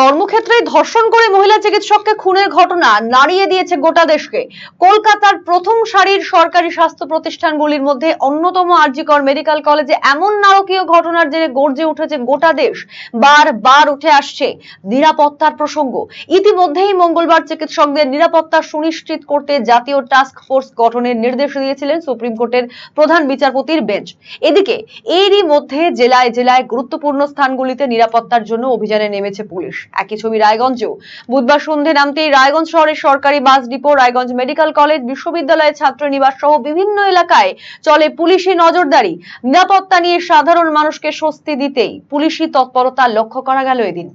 কর্মক্ষেত্রে ধর্ষণ করে মহিলা চিকিৎসককে খুনের ঘটনা নাড়িয়ে দিয়েছে গোটা দেশকে। কলকাতার প্রথম সারির সরকারি স্বাস্থ্য প্রতিষ্ঠানগুলির মধ্যে অন্যতম আরজিকর মেডিকেল কলেজে এমন নারকীয় ঘটনার জেরে গর্জে উঠেছে গোটা দেশ। বারবার উঠে আসছে নিরাপত্তার প্রসঙ্গ। ইতিমধ্যেই মঙ্গলবার চিকিৎসকদের নিরাপত্তা সুনিশ্চিত করতে জাতীয় টাস্ক ফোর্স গঠনের নির্দেশ দিয়েছিলেন সুপ্রিম কোর্টের প্রধান বিচারপতির বেঞ্চ। এদিকে এরই মধ্যে জেলায় জেলায় গুরুত্বপূর্ণ স্থানগুলিতে নিরাপত্তার জন্য অভিযানে নেমেছে পুলিশ। একই ছবি রায়গঞ্জেও। বুধবার সন্ধে নামতেই রায়গঞ্জ শহরের সরকারি bus depot, Raiganj medical college, বিশ্ববিদ্যালয়ের ছাত্র নিবাস সহ বিভিন্ন এলাকায় চলে পুলিশি নজরদারি। নিরাপত্তা নিয়ে সাধারণ মানুষকে স্বস্তি দিতেই পুলিশি তৎপরতা লক্ষ্য করা গেল এদিন।